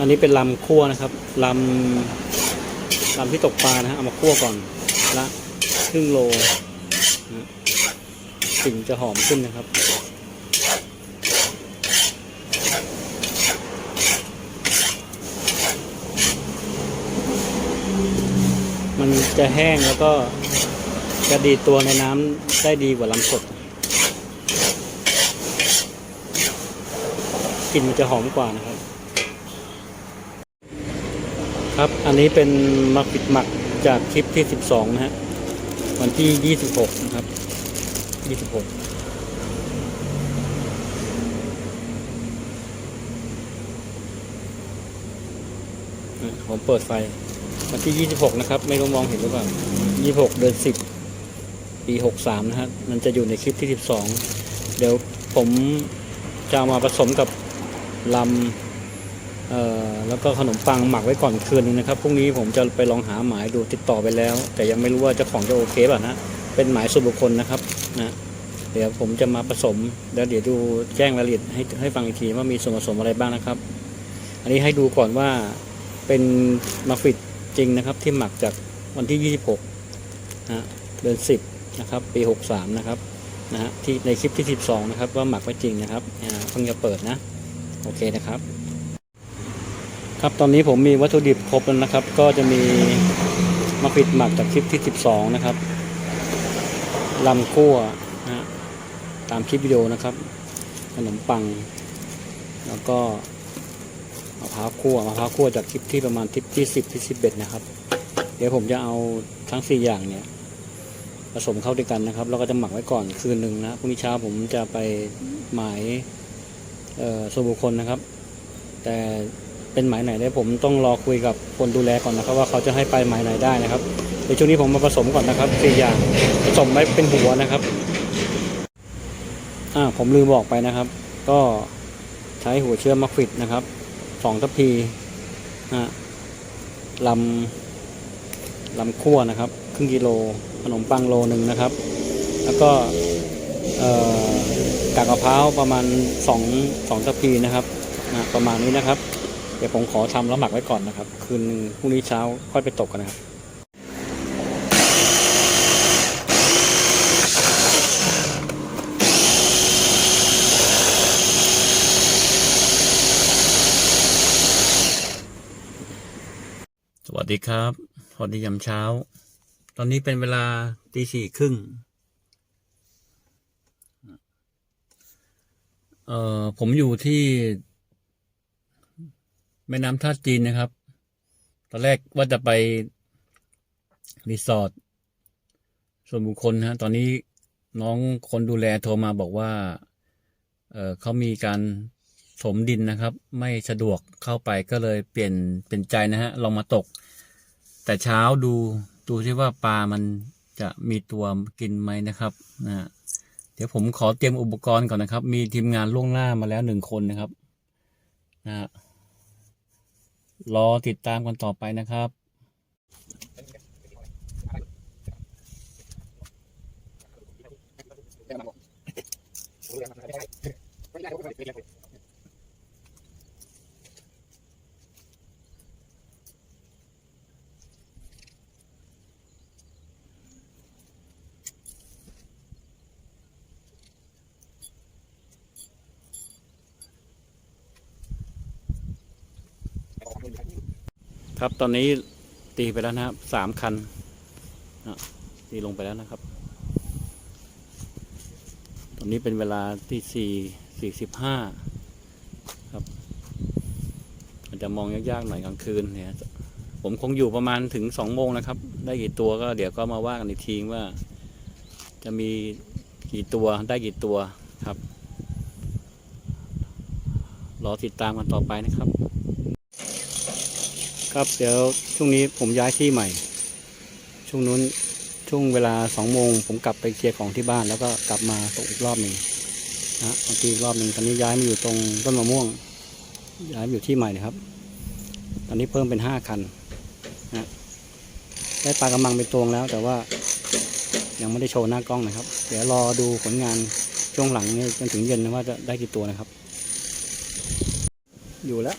อันนี้เป็นลำคั่วนะครับลำลำที่ตกปลานะฮะเอามาคั่วก่อนละครึ่งโลนะกลิ่นจะหอมขึ้นนะครับมันจะแห้งแล้วก็จะดีตัวในน้ำได้ดีกว่าลำสดกลิ่นมันจะหอมกว่านะครับ ครับ อันนี้เป็นมักปิดหมักจากคลิปที่ 12 นะฮะ วันที่ 26 นะครับ 26ผมเปิดไฟวันที่ 26 นะครับ ไม่รู้มองเห็นหรือเปล่า 26 เดือน 10 ปี 63 นะฮะ มันจะอยู่ในคลิปที่ 12 เดี๋ยวผมจะมาผสมกับลำ เอ่อแล้วก็ขนมปังหมักไว้ก่อนคืนนึงนะครับพรุ่งนี้ผมจะไปลองหาหมายดูติดต่อไปแล้ว แต่ยังไม่รู้ว่าเจ้าของจะโอเคป่ะนะเป็นหมายส่วนบุคคลนะครับนะเดี๋ยวผมจะมาผสมแล้วเดี๋ยวดูแจ้งรายละเอียดให้ให้ฟังอีกทีว่ามีส่วนผสมอะไรบ้างนะครับ อันนี้ให้ดูก่อนว่าเป็นมาฟิตจริงนะครับ ที่หมักจากวันที่ 26นะเดือน10นะครับปี 63 นะครับนะฮะที่ในคลิปที่ 12 นะครับ ว่าหมักไว้จริงนะครับเพิ่งจะเปิดนะ โอเคนะครับ ครับตอนนี้ผมมีวัตถุดิบครบแล้วนะครับ ก็จะมีมะฟิดหมักจากคลิปที่ 12 นะครับลำคั่วนะฮะตามคลิปวิดีโอนะครับ ขนมปัง แล้วก็มะพร้าวคั่วมะพร้าวคั่วจากคลิปที่ประมาณคลิปที่ 10ที่11 นะครับ เดี๋ยวผมจะเอาทั้ง 4 อย่างเนี่ยผสมเข้าด้วยกันนะครับ แล้วก็จะหมักไว้ก่อนคืนหนึ่งนะพรุ่งนี้เช้าผมจะไปหมายส่วนบุคคลนะครับ แต่ เป็นหมายไหนได้ผมต้องรอคุยกับคนดูแลก่อนนะครับ ว่าเขาจะให้ไปหมายไหนได้นะครับในช่วงนี้ผมมาผสมก่อนนะครับสี่อย่างผสมไว้เป็นหัวนะครับอ่าผมลืมบอกไปนะครับ ก็ใช้หัวเชื้อมักฟิดนะครับสองทัพพีนะลำลำคั่วนะครับ ครึ่งกิโลขนมปังโลหนึ่งนะครับ แล้วก็เอ่อกากมะพร้าวประมาณ2องสองทัพพีนะครับนะประมาณนี้นะครับ เดี๋ยวผมขอทำแล้วหมักไว้ก่อนนะครับ คืนพรุ่งนี้เช้าค่อยไปตกกันนะครับสวัสดีครับสวัสดียามเช้า ตอนนี้เป็นเวลาตีสี่ครึ่ง เอ่อ ผมอยู่ที่ แม่น้ำท่าจีนนะครับ ตอนแรกว่าจะไปรีสอร์ทส่วนบุคคลนะฮะตอนนี้น้องคนดูแลโทรมาบอกว่า เออเขามีการถมดินนะครับ ไม่สะดวกเข้าไปก็เลยเปลี่ยนเป็นใจนะฮะลองมาตก แต่เช้าดูดูที่ว่าปลามันจะมีตัวกินไหมนะครับนะเดี๋ยวผมขอเตรียมอุปกรณ์ก่อนนะครับ มีทีมงานล่วงหน้ามาแล้วหนึ่งคนนะครับ นะฮะ รอติดตามกันต่อไปนะครับ ครับตอนนี้ตีไปแล้วนะครับสามคันนะตีลงไปแล้วนะครับ ตอนนี้เป็นเวลาที่สี่สี่สิบห้าครับมันจะมองยากๆหน่อยกลางคืนเนี่ยผมคงอยู่ประมาณถึงสองโมงนะครับ ได้กี่ตัวก็เดี๋ยวก็มาว่ากันอีกทีว่า จะมีกี่ตัวได้กี่ตัวครับ รอติดตามกันต่อไปนะครับ ครับ เดี๋ยวช่วงนี้ผมย้ายที่ใหม่ ช่วงนู้นช่วงเวลาสองโมงผมกลับไปเคลียร์ของที่บ้าน แล้วก็กลับมาตกอีกรอบหนึ่งนะบางทีอีกรอบหนึ่งตอนนี้ย้ายมาอยู่ตรงต้นมะม่วง ย้ายมาอยู่ที่ใหม่นะครับ ตอนนี้เพิ่มเป็นห้าคันนะได้ปลากระมังเป็นตวงแล้ว แต่ว่ายังไม่ได้โชว์หน้ากล้องนะครับ เดี๋ยวรอดูผลงานช่วงหลังนี้จนถึงเย็นนะว่าจะได้กี่ตัวนะครับ อยู่แล้ว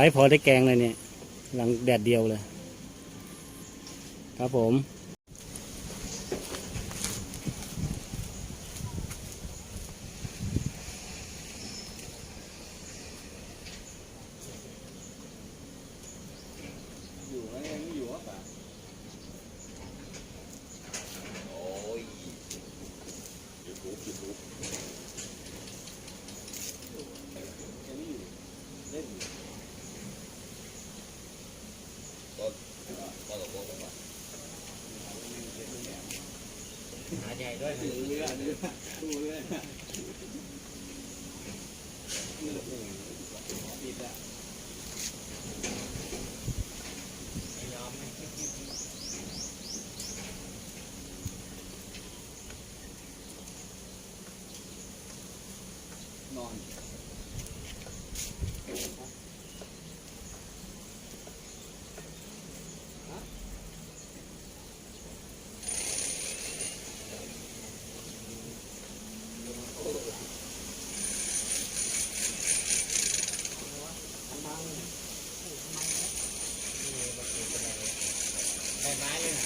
ายพอได้แกงเลยเนี่ยหลังแดดเดียวเลย ครับผม อยู่ไหมยังไม่อยู่อะป่ะโอ้ยยูทูบยูทูบยังไม่อยู่เล่นอยู่ก็ก็ตกลงกันว่า หาใหญ่ด้วยดูเรื่อดูเรื่องปิดอะนอนได้ไม้เลยนะ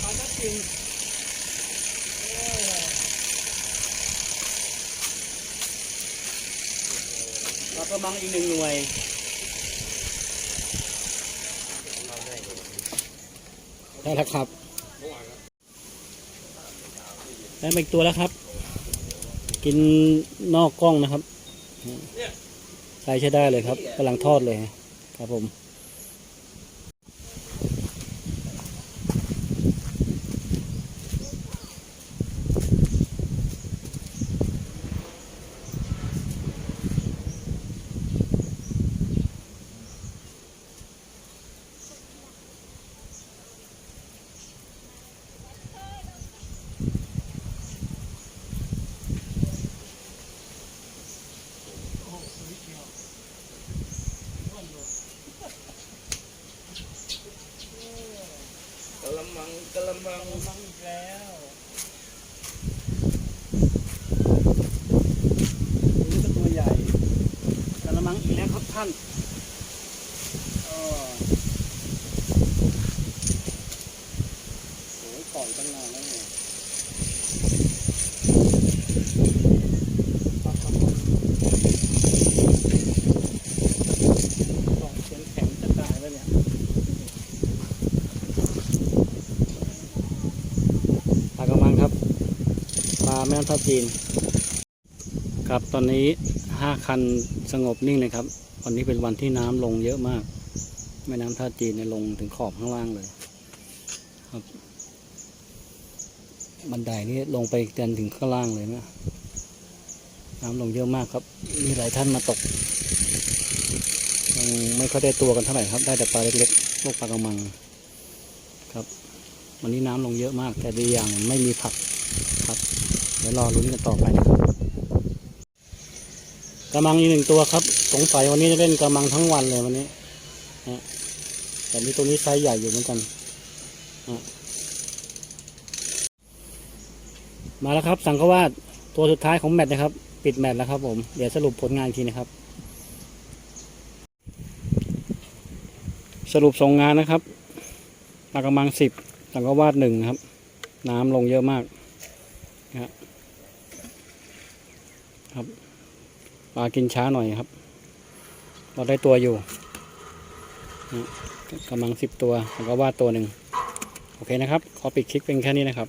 เอานักจริงเรากระมัง อีกหนึ่งหน่วยได้แล้วครับ ได้มาอีกตัวแล้วครับ กินนอกกล้องนะครับใช้ใช้ได้เลยครับกำลังทอดเลยครับผม กะละมังมังอีกแล้วนี่ก็ตัวใหญ่กระมังอีกแล้วครับท่านโอ้โอ้ยปล่อยตั้งนานแล้วเนี่ยปลากระมังกล่องเสียงแข็งจะตายแล้วเนี่ย ปลากระมังครับปลา แม่น้ำท่าจีน ครับตอนนี้ห้าคันสงบนิ่งเลยครับวันนี้เป็นวันที่น้ำลงเยอะมาก แม่น้ำท่าจีนเนี่ยลงถึงขอบข้างล่างเลย ครับ บันไดนี่ลงไปจนถึงข้างล่างเลยนะน้ำลงเยอะมากครับ มีหลายท่านมาตกยังไม่ค่อยได้ตัวกันเท่าไหร่ครับ ได้แต่ปลาเล็กๆพวกปลากระมังครับ วันนี้น้ำลงเยอะมาก แต่ดีอย่างไม่มีผักครับ ดี๋ยวรอลุ้นกันต่อไปนะครับกระมังอีกหนึ่งตัวครับ สงสัยวันนี้จะเล่นกระมังทั้งวันเลยวันนี้นะแต่นี่ตัวนี้ไซส์ใหญ่อยู่เหมือนกันนะมาแล้วครับ สังฆวาสตัวสุดท้ายของแมตช์นะครับ ปิดแมตช์แล้วครับ ผมเดี๋ยวสรุปผลงานทีนะครับ สรุปส่งงานนะครับปลากระมังสิบสังกวาดหนึ่งครับ น้ำลงเยอะมากนะครับ ครับปลากินช้าหน่อยครับ เราได้ตัวอยู่กำลังสิบตัวแล้วกวาดตัวหนึ่งโอเคนะครับ ขอปิดคลิปเป็นแค่นี้นะครับ